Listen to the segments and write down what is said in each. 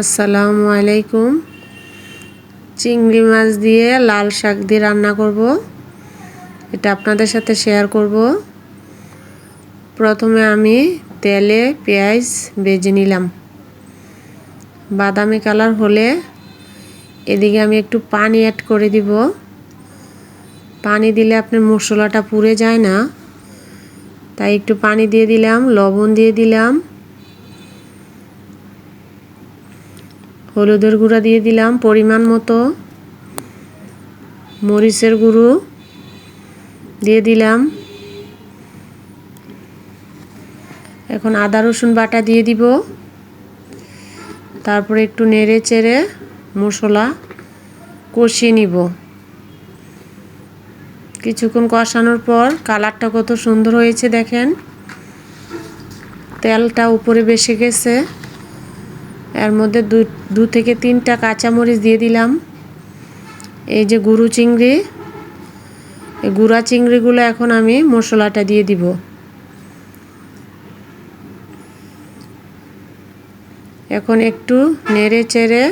আসসালামু আলাইকুম। চিংড়ি মাছ দিয়ে লাল শাক দিয়ে রান্না করব। এটা আপনাদের সাথে শেয়ার করব। প্রথমে আমি তেলে পেঁয়াজ বেজে নিলাম। বাদামি কালার হলে এদিকে আমি একটু পানি অ্যাড করে দিব। পানি দিলে আপনার মশলাটা পুড়ে যায় না। তাই একটু পানি দিয়ে দিলাম, লবণ দিয়ে দিলাম। হলুদের গুঁড়া দিয়ে দিলাম, পরিমাণ মতো। মরিচের গুঁড়ো দিয়ে দিলাম। এখন আদা, রসুন বাটা দিয়ে দিব। তারপরে একটু নেড়ে চেড়ে মশলা কষিয়ে নিব। কিছুক্ষণ কষানোর পর কালারটা কত সুন্দর হয়েছে দেখেন। তেলটা উপরে বেসে গেছে। এর মধ্যে দু দু থেকে তিনটা কাঁচামরিচ দিয়ে দিলাম। এই যে গুরু চিংড়ি, এই গুঁড়া চিংড়িগুলো এখন আমি মশলাটা দিয়ে দিব। এখন একটু নেড়ে চেড়ে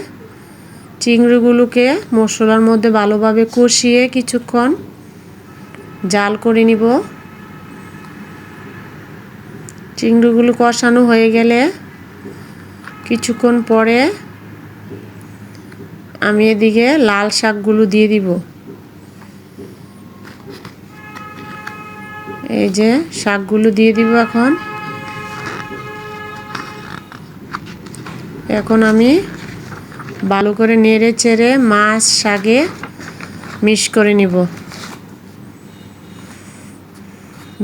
চিংড়িগুলোকে মশলার মধ্যে ভালোভাবে কষিয়ে কিছুক্ষণ জাল করে নিব। চিংড়িগুলো কষানো হয়ে গেলে কিছুক্ষণ পরে আমি এদিকে লাল শাকগুলো দিয়ে দিব। এই যে শাকগুলো দিয়ে দিব এখন। এখন আমি ভালো করে নেড়ে চেড়ে মাছ শাকে মিশ করে নিব।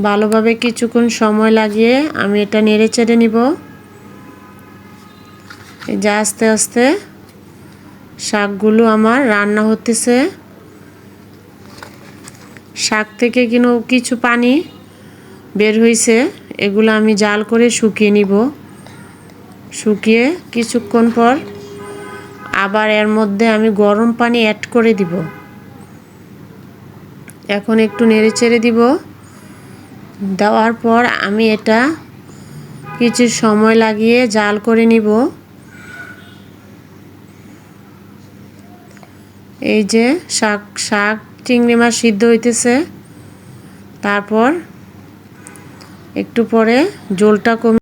ভালোভাবে কিছুক্ষণ সময় লাগিয়ে আমি এটা নেড়ে চেড়ে নিব। এই যে আস্তে আস্তে শাকগুলো আমার রান্না হতেছে। শাক থেকে কিনো কিছু পানি বের হয়েছে এগুলো আমি জাল করে শুকিয়ে নিব। শুকিয়ে কিছুক্ষণ পর আবার এর মধ্যে আমি গরম পানি অ্যাড করে দিব। এখন একটু নেড়ে চেড়ে দিব। দেওয়ার পর আমি এটা কিছু সময় লাগিয়ে জাল করে নিব। এই যে শাক শাক চিংড়ি মাছ সিদ্ধ হইতেছে। তারপর একটু পরে জলটা কমে